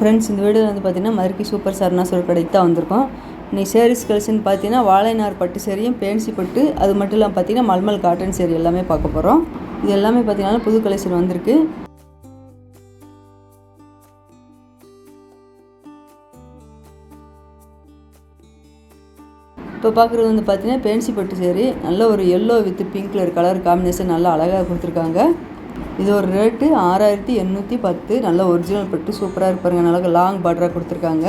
Friends இந்த video வந்து பார்த்தீங்கன்னா மதுரைக்கு சூப்பர் சரணா சொல் கடைக்கு தான் வந்திருக்கோம். இன்னைக்கு சேரீஸ் கலெக்ஷன் பார்த்தீங்கன்னா வாழைநார் பட்டு சேரியும் பேன்சி பட்டு அது மட்டும் இல்லாமல் பார்த்தீங்கன்னா மல்மல் காட்டன் சேரி எல்லாமே பார்க்க போகிறோம் இது எல்லாமே பார்த்தீங்கன்னா புது கலெக்ஷன் வந்திருக்கு. இப்போ பார்க்குறது வந்து பார்த்தீங்கன்னா பேன்சி பட்டு சேரி நல்ல ஒரு yellow with pink colour colour combination நல்லா அழகாக கொடுத்துருக்காங்க. இது ஒரு ரேட்டு ஆறாயிரத்தி எண்ணூற்றி பத்து. நல்ல ஒரிஜினல் பட்டு சூப்பராக இருப்பாருங்க நல்லா லாங் பார்டராக கொடுத்துருக்காங்க.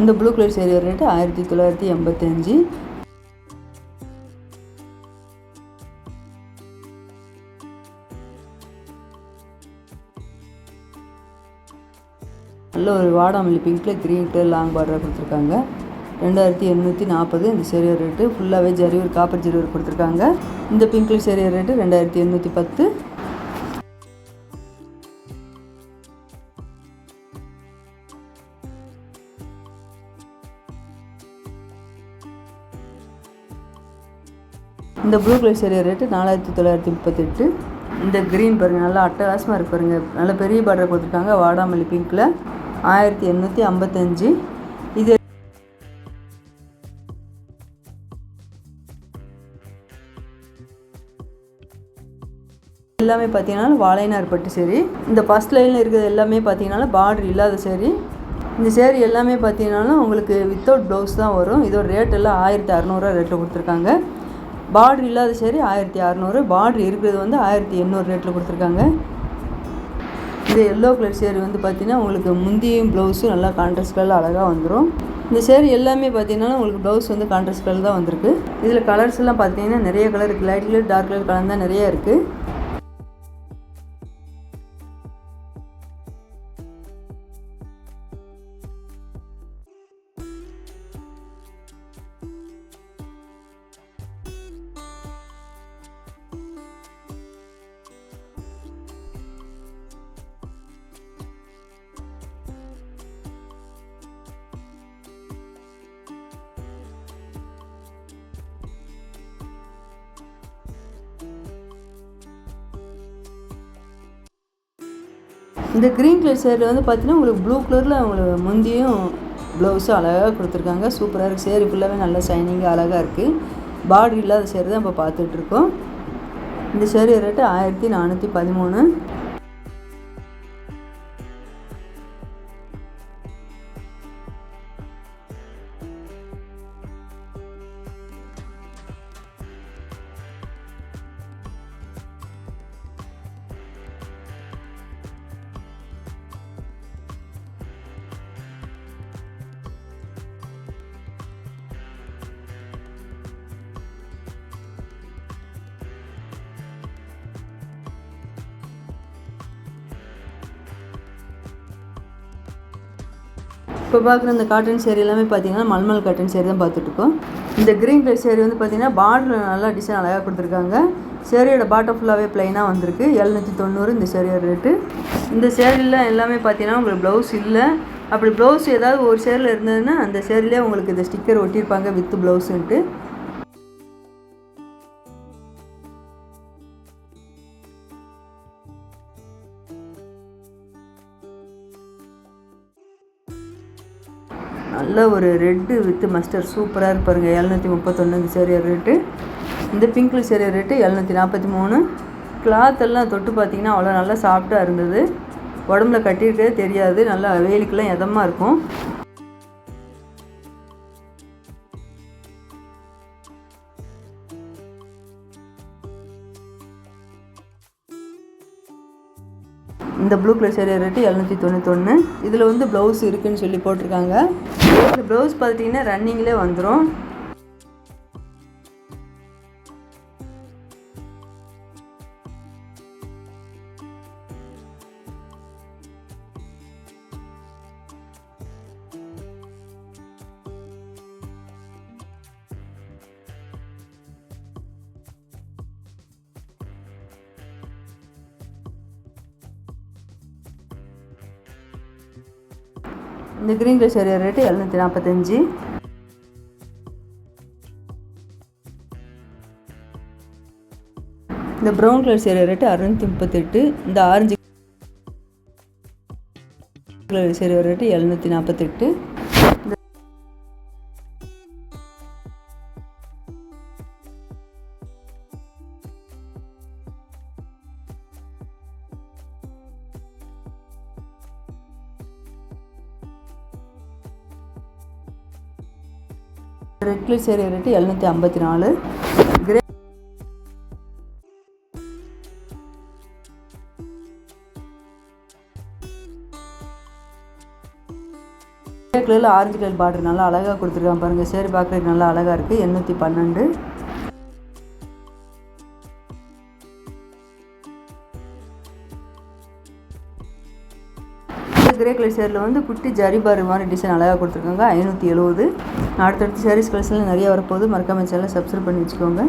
இந்த ப்ளூ கலர் சேரி ரேட்டு ஆயிரத்தி தொள்ளாயிரத்தி எண்பத்தஞ்சு. நல்ல ஒரு வாடாமல்லி பிங்க்கில் க்ரீன் கலர் லாங் பார்டராக கொடுத்துருக்காங்க. ரெண்டாயிரத்தி எண்ணூற்றி நாற்பது இந்த சேரியர் ரேட்டு ஃபுல்லாகவே ஜரிவர் காப்பர் ஜரிவர் கொடுத்துருக்காங்க. இந்த பிங்க்ல கலர் சேரியர் ரேட்டு ரெண்டாயிரத்தி எண்ணூற்றி பத்து. இந்த ப்ளூ கலர் சேரீ ரேட்டு நாலாயிரத்தி தொள்ளாயிரத்தி முப்பத்தெட்டு. இந்த க்ரீன் பாருங்கள் நல்லா அட்டகாசமாக இருக்கு பாருங்கள் நல்ல பெரிய பார்டர் கொடுத்துருக்காங்க வாடாமல்லி பிங்க்கில் ஆயிரத்தி எண்ணூற்றி ஐம்பத்தஞ்சு. இது எல்லாமே பார்த்தீங்கன்னா வாழைநார் பட்டு சேரி. இந்த ஃபஸ்ட் லைனில் இருக்கிறது எல்லாமே பார்த்தீங்கன்னா பார்டர் இல்லாத சரி. இந்த சேரீ எல்லாமே பார்த்தீங்கன்னா உங்களுக்கு வித்தவுட் ப்ளவுஸ் தான் வரும். இதோட ரேட் எல்லாம் ஆயிரத்தி அறநூறுவா ரேட்டில் கொடுத்துருக்காங்க. பார்டர் இல்லாத சேரீ ஆயிரத்தி அறநூறு. பார்டர் இருக்கிறது வந்து ஆயிரத்தி எண்ணூறு ரேட்டில் கொடுத்துருக்காங்க. இந்த எல்லோ கலர் சேரீ வந்து பார்த்தீங்கன்னா உங்களுக்கு முந்தியும் ப்ளவுஸும் நல்லா கான்ட்ராஸ்ட் கலர் அழகாக வந்துடும் இந்த சேரீ எல்லாமே பார்த்தீங்கன்னா உங்களுக்கு ப்ளவுஸ் வந்து கான்ட்ராஸ்ட் கலர் தான் வந்திருக்கு. இதில் கலர்ஸ் எல்லாம் பார்த்தீங்கன்னா நிறைய கலர் இருக்குது light colour dark colour colour தான் நிறைய இருக்குது இந்த க்ரீன் கலர் சேரில் வந்து பார்த்தீங்கன்னா உங்களுக்கு ப்ளூ கலரில் உங்களுக்கு முந்தியும் ப்ளவுஸும் அழகாக கொடுத்துருக்காங்க. சூப்பராக இருக்குது சேரீ ஃபுல்லாகவே நல்லா ஷைனிங்காக அழகாக இருக்குது பார்டர் இல்லாத சேரீ தான் இப்போ பார்த்துட்ருக்கோம் இந்த சேரீ ரேட்டு ஆயிரத்தி நானூற்றி பதிமூணு. இப்போ பார்க்குற இந்த காட்டன் சேரீ எல்லாமே பார்த்தீங்கன்னா மல்மல் காட்டன் சேரீ தான் பார்த்துட்ருக்கோம். இந்த க்ரீன் கலர் சேரீ வந்து பார்த்தீங்கன்னா பார்டர் நல்லா டிசைன் அழகாக கொடுத்துருக்காங்க. சேரீயோட பாட்டம் ஃபுல்லாகவே ப்ளைனாக வந்திருக்கு. எழுநூற்றி தொண்ணூறு இந்த சேரீயோட ரேட்டு இந்த சேரீயில் எல்லாமே பார்த்தீங்கன்னா உங்களுக்கு ப்ளவுஸ் இல்லை. அப்படி ப்ளவுஸ் ஏதாவது ஒரு சேரில் இருந்ததுன்னா அந்த சேரீலே உங்களுக்கு இந்த ஸ்டிக்கர் ஒட்டியிருப்பாங்க வித் ப்ளவுஸுன்ட்டு நல்ல ஒரு ரெட்டு வித்து மஸ்டர் சூப்பராக இருப்பாருங்க எழுநூற்றி முப்பத்தொன்று இந்த ரேட்டு இந்த பிங்க் கலர் ரேட்டு எழுநூற்றி நாற்பத்தி மூணு. கிளாத் எல்லாம் தொட்டு பார்த்தீங்கன்னா அவ்வளோ நல்லா சாஃப்டாக இருந்தது. உடம்புல கட்டியிருக்கவே தெரியாது. நல்லா வெயிலுக்கெல்லாம் எதமாக இருக்கும். இந்த ப்ளூ கலர் சேரீ ரேட்டு எழுநூற்றி தொண்ணூத்தொன்று இதில் வந்து ப்ளவுஸ் இருக்குன்னு சொல்லி போட்டிருக்காங்க. இந்த ப்ளவுஸ் பார்த்தீங்கன்னா ரன்னிங்லேயே வந்துடும் இந்த க்ரீன் கலர் சேரீ ரேட்டு எழுநூற்றி நாற்பத்தஞ்சு இந்த ப்ரௌன் கலர் சேரீ ரேட்டு அறுநூற்றி முப்பத்தெட்டு. இந்த ஆரஞ்சு கலர் சேரீ ரேட்டு எழுநூற்றி நாற்பத்தெட்டு ரெட் ரேட்டு எழுநூற்றி ஐம்பத்தி நாலு. கிரே கிரே கலரில் ஆரஞ்சு கலர் பார்டர் நல்லா அழகாக கொடுத்துருக்காங்க பாருங்கள் சேரி பார்க்குறதுக்கு நல்லா அழகாக இருக்குது எண்ணூற்றி பன்னெண்டு. கிரே கலர் சேரில் வந்து குட்டி ஜரி பார் மாதிரி டிசைன் அழகாக கொடுத்துருக்காங்க. ஐநூற்றி எழுபது அடுத்தடுத்து சாரீஸ் கலெக்ஷனில் நிறைய வரப்போகுது. மறக்காமல் சேனலை சப்ஸ்கிரைப் பண்ணி வச்சுக்கோங்க.